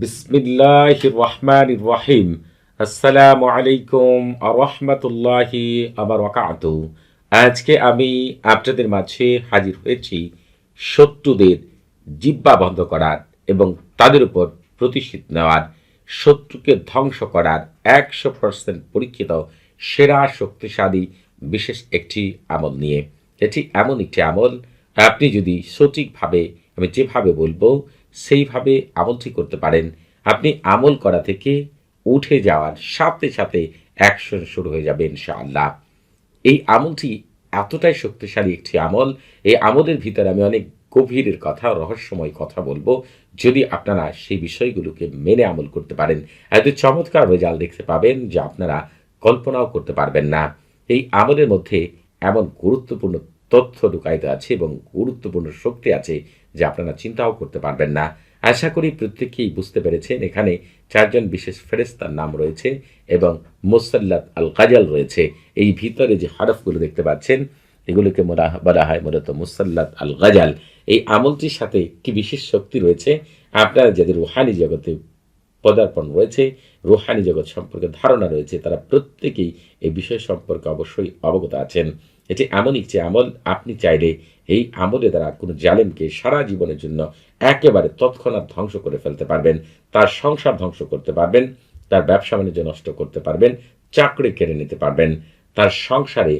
বিসমিল্লাহ রহমান রহিম। আসসালামু আলাইকুম রহমতুল্লাহি আবার আজকে আমি আপনাদের মাঝে হাজির হয়েছি শত্রুদের জিব্বা বন্ধ করার এবং তাদের উপর প্রতিশোধ নেওয়ার, শত্রুকে ধ্বংস করার একশো পার্সেন্ট পরীক্ষিত, সেরা, শক্তিশালী বিশেষ একটি আমল নিয়ে। এটি এমন একটি আমল, আপনি যদি সঠিকভাবে, আমি যেভাবে বলব সেইভাবে আমলটি করতে পারেন। আপনি আমল করা থেকে উঠে যাওয়ার সাথে সাথে অ্যাকশন শুরু হয়ে যাবে ইনশাআল্লাহ। এই আমলটি এতটাই শক্তিশালী একটি আমল। এই আমলের ভিতরে আমি অনেক গভীরের কথা, রহস্যময় কথা বলব। যদি আপনারা সেই বিষয়গুলোকে মেনে আমল করতে পারেন, এত চমৎকার রেজাল্ট দেখতে পাবেন যা আপনারা কল্পনাও করতে পারবেন না। এই আমলের মধ্যে এমন গুরুত্বপূর্ণ তথ্য লুকায়িত আছে এবং গুরুত্বপূর্ণ শক্তি আছে যা আপনারা চিন্তাও করতে পারবেন না। আশা করি প্রত্যেকেই বুঝতে পেরেছেন, এখানে চারজন বিশেষ ফেরেস্তার নাম রয়েছে এবং মুসাল্লাত আল কাজাল রয়েছে। এই ভিতরে যে হারফগুলো দেখতে পাচ্ছেন, এগুলোকে বলা হয় মূলত মুসাল্লাত আল গাজাল এই আমলটির সাথে কি বিশেষ শক্তি রয়েছে। আপনারা যাদের রুহানি জগতে পদার্পণ রয়েছে, রুহানি জগৎ সম্পর্কে ধারণা রয়েছে, তারা প্রত্যেকেই এই বিষয় সম্পর্কে অবশ্যই অবগত আছেন। এটি এমন একটি আমল, আপনি চাইলে এই আমলের দ্বারা কোনো জালেমকে সারা জীবনের জন্য একেবারে তৎক্ষণাৎ ধ্বংস করে ফেলতে পারবেন, তার সংসার ধ্বংস করতে পারবেন, তার ব্যবসা বাণিজ্য নষ্ট করতে পারবেন, চাকরি কেড়ে নিতে পারবেন, তার সংসারে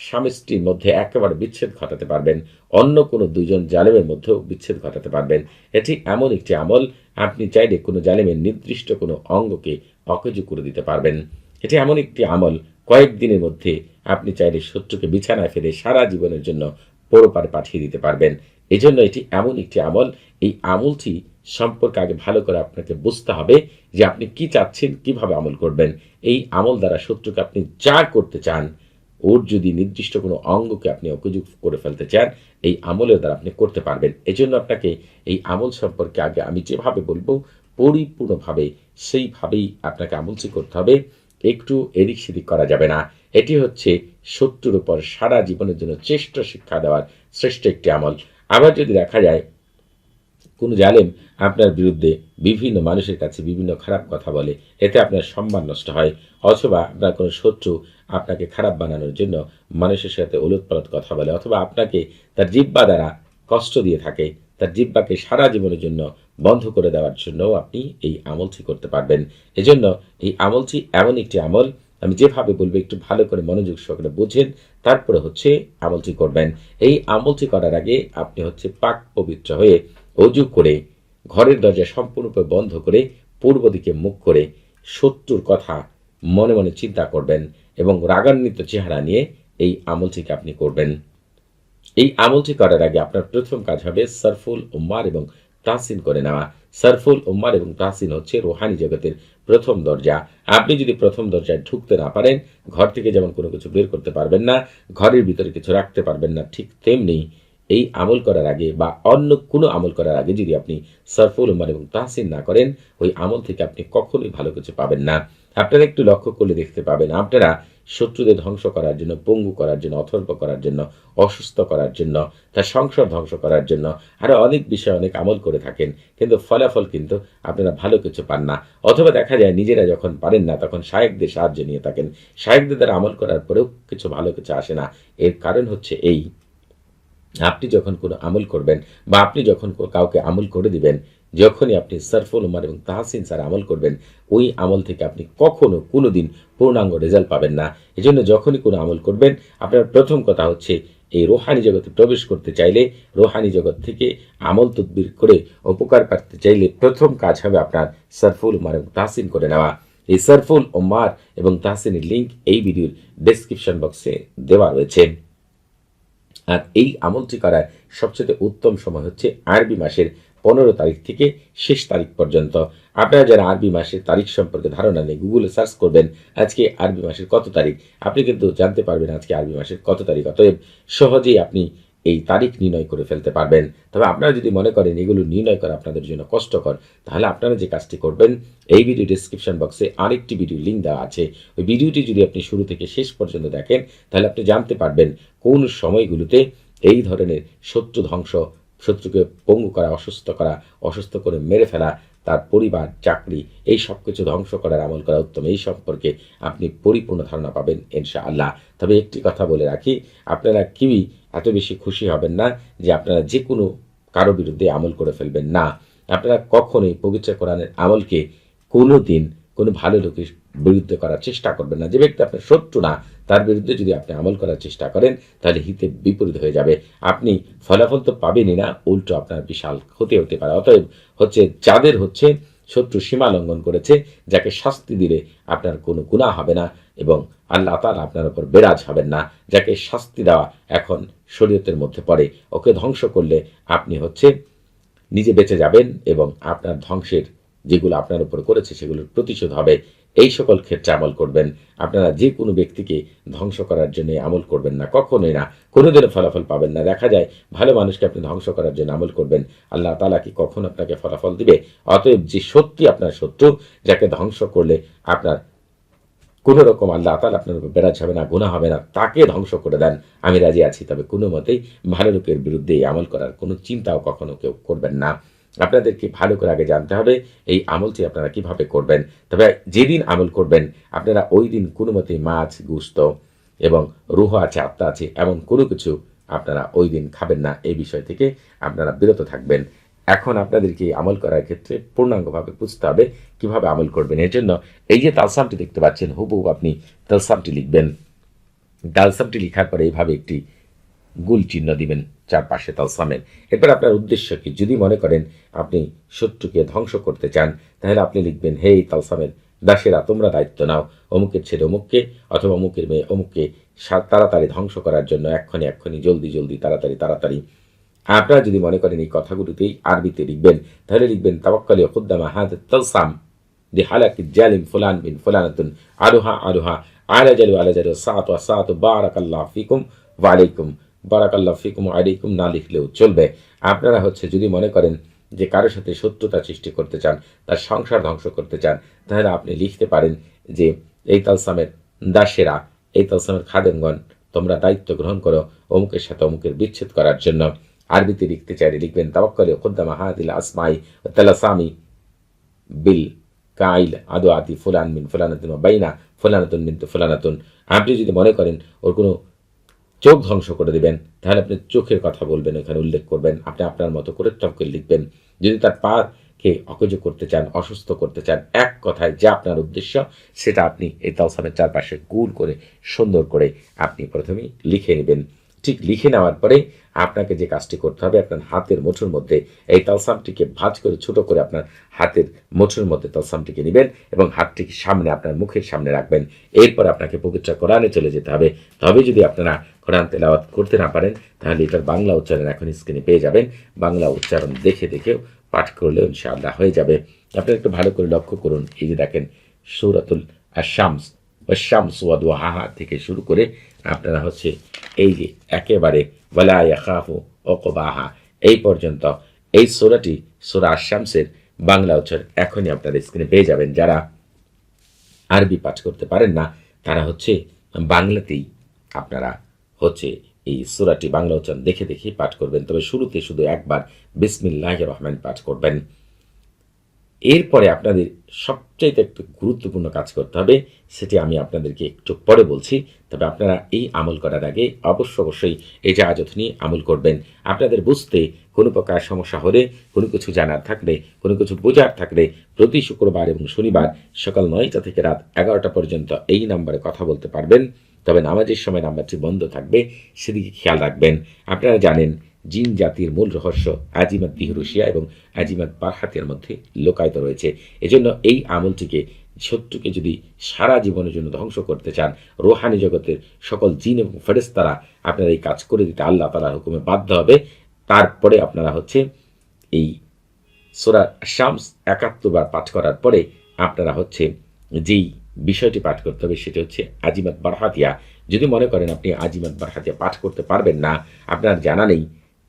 স্বামী স্ত্রীর মধ্যে একেবারে বিচ্ছেদ ঘটাতে পারবেন, অন্য কোনো দুজন জালেমের মধ্যেও বিচ্ছেদ ঘটাতে পারবেন। এটি এমন একটি আমল, আপনি চাইলে কোনো জালেমের নির্দিষ্ট কোনো অঙ্গকে অকেজু করে দিতে পারবেন। এটি এমন একটি আমল কয়েকদিনের মধ্যে আপনি চাইলে শত্রুকে বিছানায় ফেলে সারা জীবনের জন্য পরপারে পাঠিয়ে দিতে পারবেন। এজন্য এটি এমন একটি আমল। এই আমলটি সম্পর্কে আগে ভালো করে আপনাকে বুঝতে হবে যে আপনি কি চাচ্ছেন, কীভাবে আমল করবেন। এই আমল দ্বারা শত্রুকে আপনি যা করতে চান, ওর যদি নির্দিষ্ট কোনো অঙ্গকে আপনি উপযুক্ত করে ফেলতে চান, এই আমলের দ্বারা আপনি করতে পারবেন। এজন্য আপনাকে এই আমল সম্পর্কে আগে আমি যেভাবে বলব, পরিপূর্ণভাবে সেইভাবেই আপনাকে আমলটি করতে হবে। একটু এদিক সেদিক করা যাবে না। এটি হচ্ছে শত্রুর উপর সারা জীবনের জন্য চেষ্টা শিক্ষা দেওয়ার শ্রেষ্ঠ একটি আমল। আবার যদি দেখা যায়, কোনো জালেম আপনার বিরুদ্ধে বিভিন্ন মানুষের কাছে বিভিন্ন খারাপ কথা বলে, এতে আপনার সম্মান নষ্ট হয়, অথবা আপনার কোনো শত্রু আপনাকে খারাপ বানানোর জন্য মানুষের সাথে ওলটপালট কথা বলে, অথবা আপনাকে তার জিব্বা দ্বারা কষ্ট দিয়ে থাকে তার জিব্বাকে সারা জীবনের জন্য বন্ধ করে দেওয়ার জন্যও আপনি এই আমলটি করতে পারবেন। এজন্য এই আমলটি এমন একটি আমল, আমি যেভাবে বলব একটু ভালো করে মনোযোগ সহকারে বুঝেন, তারপরে হচ্ছে আমলটি করবেন। এই আমলটি করার আগে আপনি হচ্ছে পাক পবিত্র হয়ে অজু করে ঘরের দরজা সম্পূর্ণরূপে বন্ধ করে পূর্ব দিকে মুখ করে শত্রুর কথা মনে মনে চিন্তা করবেন এবং রাগান্বিত চেহারা নিয়ে এই আমলটিকে আপনি করবেন। এই আমলটি করার আগে আপনার প্রথম কাজ হবে সরফুল উম্মার এবং তাহসিন করে নেওয়া। সরফুল উম্মার এবং তাহসিন হচ্ছে রোহানি জগতের প্রথম দরজা। আপনি যদি প্রথম দরজায় ঢুকতে না পারেন, ঘর থেকে যেমন কোনো কিছু বের করতে পারবেন না, ঘরের ভিতরে কিছু রাখতে পারবেন না, ঠিক তেমনি এই আমল করার আগে বা অন্য কোনো আমল করার আগে যদি আপনি সরফুল উম্মার এবং তাহসিন না করেন, ওই আমল থেকে আপনি কখনোই ভালো কিছু পাবেন না। আপনারা একটু লক্ষ্য করলে দেখতে পাবেন, আপনারা শত্রুদের ধ্বংস করার জন্য, পঙ্গু করার জন্য, অথর্ব করার জন্য, অসুস্থ করার জন্য, তার সংসার ধ্বংস করার জন্য আরও অনেক বিষয়ে, অনেক আমল করে থাকেন, কিন্তু ফলাফল কিন্তু আপনারা ভালো কিছু পান না। অথবা দেখা যায় নিজেরা যখন পারেন না, তখন শায়েকদের সাহায্য নিয়ে থাকেন। শায়েকদের দ্বারা আমল করার পরেও কিছু ভালো কিছু আসে না। এর কারণ হচ্ছে এই আপনি যখন কোনো আমল করবেন বা আপনি যখন কাউকে আমল করে দিবেন, যখনই আপনি সরফুল উমার এবং তাহসিন স্যার আমল করবেন, ওই আমল থেকে আপনি কখনো কোনো দিন পূর্ণাঙ্গ রেজাল্ট পাবেন না। এজন্য যখনই কোনো আমল করবেন, আপনার প্রথম কথা হচ্ছে এই রোহানি জগতে প্রবেশ করতে চাইলে, রোহানি জগৎ থেকে আমল তদবির করে উপকার পাতে চাইলে প্রথম কাজ হবে আপনার সরফুল উমার এবং তাহসিন করে নেওয়া। এই সারফুল উমার এবং তাহসিনের লিঙ্ক এই ভিডিওর ডেসক্রিপশন বক্সে দেওয়া রয়েছে। আর এই আমলটি করার সবচেয়ে উত্তম সময় হচ্ছে আরবি মাসের পনেরো তারিখ থেকে শেষ তারিখ পর্যন্ত। আপনারা যারা আরবি মাসের তারিখ সম্পর্কে ধারণা নেই গুগলে সার্চ করবেন, আজকে আরবি মাসের কত তারিখ, আপনি কিন্তু জানতে পারবেন আজকে আরবি মাসের কত তারিখ, অতএব সহজেই আপনি এই তারিখ নির্ণয় করে ফেলতে পারবেন। তবে আপনারা যদি মনে করেন এগুলো নির্ণয় করা আপনাদের জন্য কষ্টকর, তাহলে আপনারা যে কাজটি করবেন, এই ভিডিও ডিসক্রিপশন বক্সে আরেকটি ভিডিও লিঙ্ক দেওয়া আছে। ওই ভিডিওটি যদি আপনি শুরু থেকে শেষ পর্যন্ত দেখেন, তাহলে আপনি জানতে পারবেন কোন সময়গুলোতে এই ধরনের শত্রু ধ্বংস শত্রুকে পঙ্গু করা, অসুস্থ করা, অসুস্থ করে মেরে ফেলা, তার পরিবার, চাকরি, এই সব কিছু ধ্বংস করার আমল করা উত্তম। এই সম্পর্কে আপনি পরিপূর্ণ ধারণা পাবেন ইনশা আল্লাহ তবে একটি কথা বলে রাখি, আপনারা কেউই এত বেশি খুশি হবেন না যে আপনারা যে কোনো কারও বিরুদ্ধে আমল করে ফেলবেন না। আপনারা কখনোই পবিত্র কোরআনের আমলকে কোনো দিন কোনো ভালো লোকের বিরুদ্ধে করার চেষ্টা করবেন না। যে ব্যক্তি আপনার শত্রু না, তার বিরুদ্ধে যদি আপনি আমল করার চেষ্টা করেন, তাহলে হিতে বিপরীত হয়ে যাবে। আপনি ফলাফল তো পাবেনই না, উল্টো আপনার বিশাল ক্ষতি হতে পারে। অতএব হচ্ছে, যাদের হচ্ছে শত্রু সীমা লঙ্ঘন করেছে, যাকে শাস্তি দিলে আপনার কোনো গুণা হবে না এবং আল্লাহ তালা আপনার উপর বেরাজ হবেন না। যাকে শাস্তি দেওয়া এখন শরীয়তের মধ্যে পড়ে, ওকে ধ্বংস করলে আপনি হচ্ছে নিজে বেঁচে যাবেন এবং আপনার ধ্বংসের যেগুলো আপনার উপর করেছে, সেগুলোর প্রতিশোধ হবে। এই সকল ক্ষেত্রে আমল করবেন। আপনারা যে কোনো ব্যক্তিকে ধ্বংস করার জন্য আমল করবেন না, কখনোই না। কোনোদিনও ফলাফল পাবেন না। দেখা যায়, ভালো মানুষকে আপনি ধ্বংস করার জন্য আমল করবেন। আল্লাহ তালা কি কখন আপনাকে ফলাফল দিবে? অতএব যে সত্যি আপনার শত্রু, যাকে ধ্বংস করলে আপনার কোনো রকম আল্লাহ তালা আপনার উপর বেড়াজ হবে না গুণা হবে না, তাকে ধ্বংস করে দেন। আমি রাজি আছি, তবে কোনো মতেই ভালো লোকের বিরুদ্ধে এই আমল করার কোনো চিন্তাও কখনো কেউ করবেন না। আপনাদেরকে ভালো করে আগে জানতে হবে এই আমলটি আপনারা কীভাবে করবেন। তবে যেদিন আমল করবেন, আপনারা ওই দিন কোনো মতেই মাছ, গুস্ত এবং রুহ আছে, আত্মা আছে, এমন কোনো কিছু আপনারা ওই দিন খাবেন না। এই বিষয় থেকে আপনারা বিরত থাকবেন। এখন আপনাদেরকে আমল করার ক্ষেত্রে পূর্ণাঙ্গভাবে বুঝতে হবে কীভাবে আমল করবেন। এর জন্য এই যে তালসামটি দেখতে পাচ্ছেন, হুবহু আপনি তালসামটি লিখবেন। তালসামটি লেখার পরে এইভাবে একটি গুল চিহ্ন দিবেন চারপাশে তালসামের এরপর আপনার উদ্দেশ্য কি? যদি মনে করেন আপনি শত্রুকে ধ্বংস করতে চান, তাহলে আপনি লিখবেন, হে তালসামের দাসেরা, তোমরা দায়িত্ব নাও। অমুকের ছেলে অমুককে, অথবা অমুকের মেয়ে অমুককে তাড়াতাড়ি ধ্বংস করার জন্য এক্ষণি এক্ষণি জলদি জলদি, তাড়াতাড়ি তাড়াতাড়ি। আপনারা যদি মনে করেন এই কথাগুলোতেই আরবিতে লিখবেন, তাহলে লিখবেন তাবাক্কালি খুদ্দামা হাদ তালসাম দি হালাকি জালিম ফুলান বিন ফুলানাতুন আরুহা আরুহা, আলা জালু আলা জালু, সাত সাত, বারাকাল্লাহ ফিকুম ওয়ালাইকুম বারাকাল্লাহ ফিকুম আলাইকুম, না লিখলেও চলবে। আপনারা হচ্ছে যদি মনে করেন যে কারোর সাথে শত্রুতা সৃষ্টি করতে চান, তার সংসার ধ্বংস করতে চান, তাহলে আপনি লিখতে পারেন যে, এই তালসামের দাসেরা, এই তালসামের খাদেমগণ, তোমরা দায়িত্ব গ্রহণ করো অমুকের সাথে অমুকের বিচ্ছেদ করার জন্য। আরবিতে লিখতে চাইলে লিখবেন তাবাক্কালে খুদ্দামা হাদিল আসমাই তালাসামি বিল কাইল আদো আতি ফুলান মিন ফুলানাতুন বাইনা ফুলানাতুন মিন ফুলানাতুন। আপনি যদি মনে করেন ওর কোনো চোখ ধ্বংস করে দিবেন। তাহলে আপনি চোখের কথা বলবেন, এখানে উল্লেখ করবেন। আপনি আপনার মতো করে টপ লিখবেন। যদি তার পা কে অকেজ করতে চান, অসুস্থ করতে চান, এক কথায় যা আপনার উদ্দেশ্য, সেটা আপনি এই তালসামের চারপাশে গুল করে, সুন্দর করে আপনি প্রথমেই লিখে নেবেন। ঠিক লিখে নেওয়ার পরে আপনাকে যে কাজটি করতে হবে আপনার হাতের মুঠোর মধ্যে এই তালসামটিকে ভাঁজ করে ছোট করে আপনার হাতের মুঠোর মধ্যে তালসামটিকে নেবেন এবং হাতটিকে সামনে আপনার মুখের সামনে রাখবেন। এরপর আপনাকে পবিত্র কোরআনে চলে যেতে হবে। তবে যদি আপনারা কোরআন তেলাওয়াত করতে না পারেন, তাহলে এটার বাংলা উচ্চারণ এখন স্ক্রিনে পেয়ে যাবেন। বাংলা উচ্চারণ দেখে দেখেও পাঠ করলেও ইনশাআল্লাহ হয়ে যাবে। আপনারা একটু ভালো করে লক্ষ্য করুন। এই যে দেখেন, সৌরাতুল আশামস শামস ওয়াদুয়াহা থেকে শুরু করে আপনারা হচ্ছে এই যে একেবারে, ওয়ালা ইয়াখাফু ওকবাহা এই পর্যন্ত এই সোরাটি, সোরা আশামসের বাংলা উচ্চারণ এখনই আপনারা স্ক্রিনে পেয়ে যাবেন। যারা আরবি পাঠ করতে পারেন না, তারা হচ্ছে বাংলাতেই আপনারা হচ্ছে এই সুরাটি বাংলা উচ্চারণ দেখে দেখে পাঠ করবেন। তবে শুরুতে শুধু একবার বিসমিল্লাহ রহমান পাঠ করবেন। এরপরে আপনাদের সবচাইতে একটু গুরুত্বপূর্ণ কাজ করতে হবে, সেটি আমি আপনাদেরকে একটু পরে বলছি। তবে আপনারা এই আমল করার আগে অবশ্য অবশ্যই এই জাহাজত নিয়ে আমল করবেন, আপনাদের বুঝতে কোনো প্রকার সমস্যা হলে, কোনো কিছু জানার থাকলে, কোনো কিছু বোঝার থাকলে প্রতি শুক্রবার এবং শনিবার সকাল নয়টা থেকে রাত এগারোটা পর্যন্ত এই নাম্বারে কথা বলতে পারবেন। তবে নামাজের সময় নাম্বারটি বন্ধ থাকবে, সেদিকে খেয়াল রাখবেন। আপনারা জানেন জিন জাতির মূল রহস্য আজিমাত বিহরুশিয়া এবং আজিমাত বারহাতের মধ্যে লোকায়িত রয়েছে। এজন্য এই আমলটিকে শত্রুকে যদি সারা জীবনের জন্য ধ্বংস করতে চান, রোহানি জগতের সকল জিন এবং ফেরেস্তারা আপনারা এই কাজ করে দিতে আল্লাহ তালার হুকুমে বাধ্য হবে। তারপরে আপনারা হচ্ছে এই সোরা শামস একাত্তর বার পাঠ করার পরে আপনারা হচ্ছে যেই বিষয়টি পাঠ করতে হবে সেটি হচ্ছে আজিমাত বারহাতিয়া। যদি মনে করেন আপনি আজিমাত বারহাতিয়া পাঠ করতে পারবেন না, আপনার জানা নেই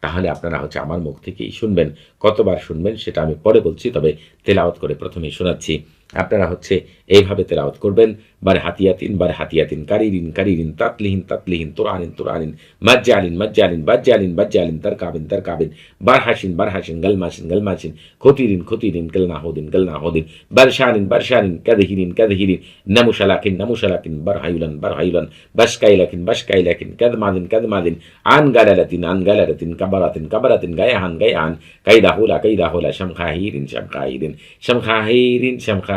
তাহলে আপনারা হচ্ছে আমার মুখ থেকেই শুনবেন। কতবার শুনবেন সেটা আমি পরে বলছি, তবে তেলাওয়াত করে প্রথমেই শোনাচ্ছি। আপনারা হচ্ছে এইভাবে তেলাওয়াত করবেন। বারে হাতিয়াতিন বারে হাতিয়াতিন কারিরিন কারিরিন, তাতলিহিন তাতলিহিন, তোরানিন তোরানিন, মাজ্জালিন মাজ্জালিন, বাজ্জালিন বাজ্জালিন তার কাবিন তার কাবিন বার হাসিন বার হাসিন গলমাসিন গলমাসিন খতিরিন খতিরিন গলনা হোদিন গলনা হোদিন বারশানিন বারশানিন, কাদহিরিন কাদহিরিন, নামুশালাকিন নামুশালাকিন বার হাইলান বার হাইলান বাসকাইলাকিন বাসকাইলাকিন কাদমাদিন কাদমাদিন আন গালালাতিন আন গালালাতিন কাবারাতিন কাবারাতিন, গায়াহান গায়াহান কাইদা হোলা কাইদা হোলা শামখাহিরিন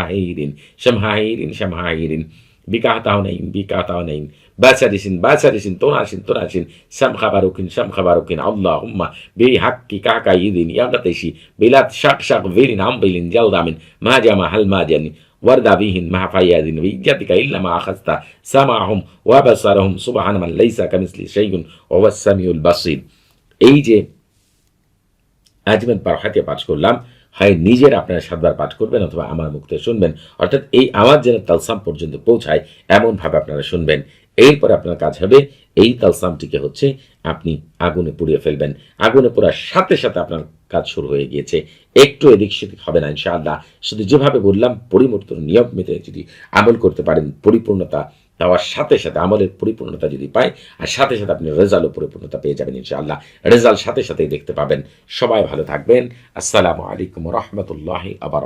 শামখাহিরিন শামখাহিরিন শামখাহিরিন শামহাহিরিন শামহাহিরিন bikatahunain bikatahunain basarisin basarisin tonasin tonasin sam khabarukin sam khabarukin Allahumma bi hakki kakayidin yaqtashi bilat shak shak virin ambilin jaldamin ma jama hal madiyani warda bihin ma fayadin bijatika illa ma akhasta sama'ahum wa basarahum subhana man laysa kamisli shay'un wa huwa as-sami'ul basir এই যে আজমেন পারহাতিয়া পাঠ করলাম হয়, নিজের আপনারা সাতবার পাঠ করবেন অথবা আমার মুখতে শুনবেন। অর্থাৎ এই আওয়াজ যেন তালসাম পর্যন্ত পৌঁছায়, এমনভাবে আপনারা শুনবেন। এরপর আপনার কাজ হবে, এই তালসামটিকে হচ্ছে আপনি আগুনে পুড়িয়ে ফেলবেন। আগুনে পোড়ার সাথে সাথে আপনার কাজ শুরু হয়ে গিয়েছে। একটু এদিক সেদিক হবে না, ইনশাআল্লাহ। শুধু যেভাবে বললাম, পরিবর্তন নিয়ম মেতে যদি আমল করতে পারেন, পরিপূর্ণতা দেওয়ার সাথে সাথে আমলের পরিপূর্ণতা যদি পায়, আর সাথে সাথে আপনি রেজাল্টও পরিপূর্ণতা পেয়ে যাবেন ইনশাআল্লাহ। রেজাল্ট সাথে সাথেই দেখতে পাবেন। সবাই ভালো থাকবেন। আসসালামু আলাইকুম রহমতুল্লাহ আবার